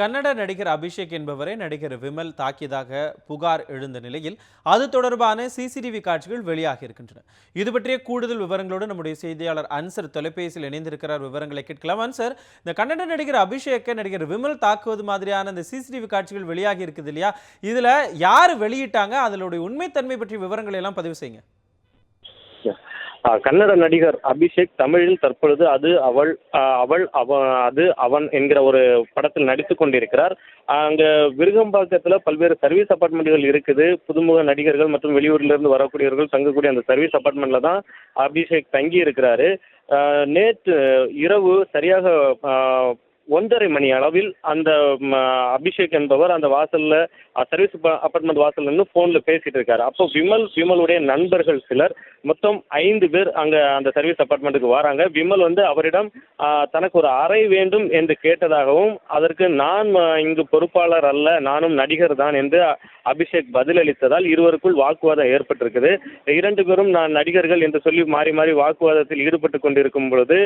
கன்னட நடிகர் அபிஷேக் என்பவரை நடிகர் விமல் தாக்கியதாக புகார் எழுந்த நிலையில் அது தொடர்பான சிசிடிவி காட்சிகள் வெளியாகி இருக்கின்றன. இது பற்றிய கூடுதல் விவரங்களோடு நம்முடைய செய்தியாளர் அன்சர் தொலைபேசியில் இணைந்திருக்கிறார். விவரங்களை கேட்கலாம். அன்சர் இந்த கன்னட நடிகர் அபிஷேக்கை நடிகர் விமல் தாக்குவது மாதிரியான இந்த சிசிடிவி காட்சிகள் வெளியாகி இருக்குது இல்லையா? இதுல யார் வெளியிட்டாங்க? அதனுடைய உண்மைத்தன்மை பற்றிய விவரங்களை எல்லாம் பதிவு செய்யுங்க. கன்னட நடிகர் அபிஷேக் தமிழில் தற்பொழுது அது அவள் அவள் அவ அது அவன் என்கிற ஒரு படத்தில் நடித்து கொண்டிருக்கிறார். அங்கே விருகம்பாக்கத்தில் பல்வேறு சர்வீஸ் அப்பார்ட்மெண்ட்டுகள் இருக்குது. புதுமுக நடிகர்கள் மற்றும் வெளியூர்லேருந்து வரக்கூடியவர்கள் தங்கக்கூடிய அந்த சர்வீஸ் அப்பார்ட்மெண்ட்டில் தான் அபிஷேக் தங்கி இருக்கிறாரு நேற்று இரவு சரியாக ஒன்றரை மணி அளவில் அந்த அபிஷேக் என்பவர் அந்த வாசல்ல சர்வீஸ் அப்ப- அப்பார்ட்மெண்ட் வாசல்ல இருந்து போன்ல பேசிட்டு இருக்காரு. அப்போ விமல் விமலுடைய நண்பர்கள் சிலர் மொத்தம் ஐந்து பேர் அங்க அந்த சர்வீஸ் அப்பார்ட்மெண்ட்டுக்கு வராங்க. விமல் வந்து அவரிடம் தனக்கு ஒரு அறை வேண்டும் என்று கேட்டதாகவும் அதற்கு நான் இங்கு பொறுப்பாளர் அல்ல நானும் நடிகர் தான் என்று அபிஷேக் பதிலளித்ததால் இருவருக்குள் வாக்குவாதம் ஏற்பட்டிருக்குது. இரண்டு பேரும் நான் நடிகர்கள் என்று சொல்லி மாறி மாறி வாக்குவாதத்தில் ஈடுபட்டு கொண்டிருக்கும் பொழுது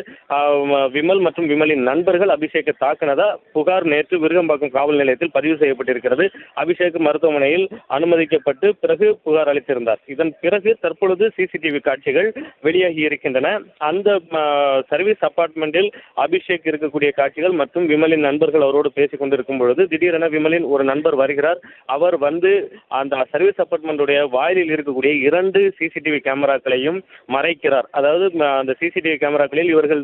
விமல் மற்றும் விமலின் நண்பர்கள் அபிஷேக் தாக்கினதா புகார் நேற்று விருகம்பாக்கம் காவல் நிலையத்தில் பதிவு செய்யப்பட்டிருக்கிறது. அபிஷேக் மருத்துவமனையில் அனுமதிக்கப்பட்டு பிறகு புகார் அளித்திருந்தார். இதன் பிறகு தற்பொழுது சிசிடிவி காட்சிகள் வெளியாகி இருக்கின்றன. அந்த சர்வீஸ் அபார்ட்மெண்டில் அபிஷேக் இருக்கக்கூடிய காட்சிகள் மற்றும் விமலின் நண்பர்கள் அவரோடு பேசிக் கொண்டிருக்கும் பொழுது திடீரென விமலின் ஒரு நண்பர் வருகிறார். அவர் வந்து அந்த சர்வீஸ் அபார்ட்மெண்ட்டுடைய வாயிலில் இருக்கக்கூடிய இரண்டு சிசிடிவி கேமராக்களையும் மறைக்கிறார். அதாவது அந்த சிசிடிவி கேமராக்களில் இவர்கள்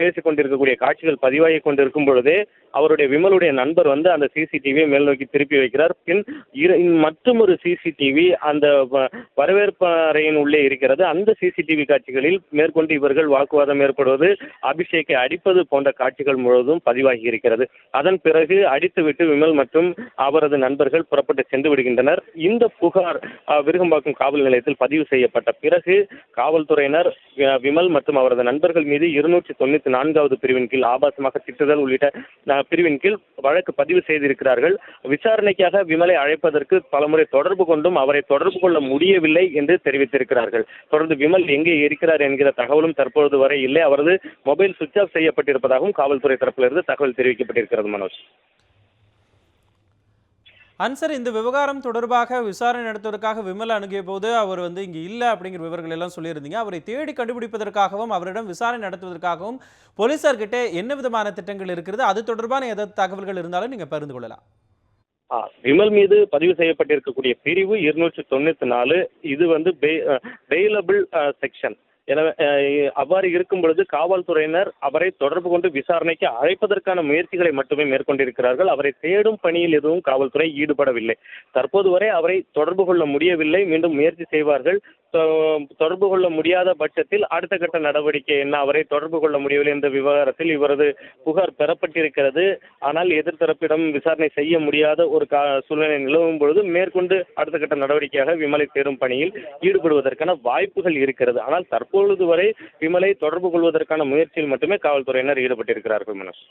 பேசிக் கொண்டிருக்கக்கூடிய காட்சிகள் பதிவாகி கொண்டிருக்கும் பொழுது அவருடைய விமலுடைய நண்பர் வந்து அந்த சிசிடிவியை மேல் நோக்கி திருப்பி வைக்கிறார். பின் இர- மற்றொரு சிசிடிவி அந்த வ- வரவேற்பு அறையின் உள்ளே இருக்கிறது. அந்த சிசிடிவி காட்சிகளில் மேற்கொண்டு இவர்கள் வாக்குவாதம் ஏற்படுவது அபிஷேக்கை அடிப்பது போன்ற காட்சிகள் முழுவதும் பதிவாகி இருக்கிறது. அதன் பிறகு அடித்துவிட்டு விமல் மற்றும் அவரது நண்பர்கள் புறப்பட்டு சென்று விடுகின்றனர். இந்த புகார் விருகம்பாக்கம் காவல் நிலையத்தில் பதிவு செய்யப்பட்ட பிறகு காவல்துறையினர் விமல் மற்றும் அவரது நண்பர்கள் மீது இருநூற்றி தொண்ணூத்தி நான்காவது பிரிவின் கீழ் ஆபாசமாக திட்டுதல் உள்ளிட்ட பிரிவின் கீழ் வழக்கு பதிவு செய்திருக்கிறார்கள். விசாரணைக்காக விமலை அழைப்பதற்கு பலமுறை தொடர்பு கொண்டும் அவரை தொடர்பு கொள்ள முடியவில்லை என்று தெரிவித்திருக்கிறார்கள். தொடர்ந்து விமல் எங்கே இருக்கிறார் என்கிற தகவலும் தற்பொழுது வரை இல்லை. அவரது மொபைல் சுவிட்ச் ஆஃப் செய்யப்பட்டிருப்பதாகவும் காவல்துறை தரப்பிலிருந்து தகவல் தெரிவிக்கப்பட்டிருக்கிறது மனோஜ். அன்சர் இந்த விவகாரம் தொடர்பாக விசாரணை நடத்துவதற்காக விமல் அணுகிய போது அவர் வந்து இங்கே இல்லை அப்படிங்கிற விவரங்கள் எல்லாம் சொல்லியிருந்தீங்க. அவரை தேடி கண்டுபிடிப்பதற்காகவும் அவரிடம் விசாரணை நடத்துவதற்காகவும் போலீசார்கிட்ட என்ன விதமான திட்டங்கள் இருக்கிறது? அது தொடர்பான ஏதாவது தகவல்கள் இருந்தாலும் நீங்கள் பகிர்ந்து கொள்ளலாம். ஆ, விமல் மீது பதிவு செய்யப்பட்டிருக்கக்கூடிய பிரிவு இருநூற்றி தொண்ணூத்தி நாலு. இது வந்து பெயிலபிள் செக்ஷன் எனவே அவ்வாறு இருக்கும் பொழுது காவல்துறையினர் அவரை தொடர்பு கொண்டு விசாரணைக்கு அழைப்பதற்கான முயற்சிகளை மட்டுமே மேற்கொண்டிருக்கிறார்கள். அவரை தேடும் பணியில் எதுவும் காவல்துறை ஈடுபடவில்லை. தற்போது வரை அவரை தொடர்பு கொள்ள முடியவில்லை. மீண்டும் முயற்சி செய்வார்கள். தொ- தொடர்பு கொள்ள முடியாத பட்சத்தில் அடுத்த கட்ட நடவடிக்கை என்ன? அவரை தொடர்பு கொள்ள முடியவில்லை என்ற விவகாரத்தில் இவரது புகார் பெறப்பட்டிருக்கிறது. ஆனால் எதிர்த்தரப்பிடம் விசாரணை செய்ய முடியாத ஒரு கா சூழ்நிலை நிலவும் பொழுது மேற்கொண்டு அடுத்த கட்ட நடவடிக்கையாக விமலை தேடும் பணியில் ஈடுபடுவதற்கான வாய்ப்புகள் இருக்கிறது. ஆனால் தற்போது இப்பொழுது வரை விமலை தொடர்பு கொள்வதற்கான முயற்சியில் மட்டுமே காவல்துறையினர் ஈடுபட்டிருக்கிறார்கள் மனோஜ்.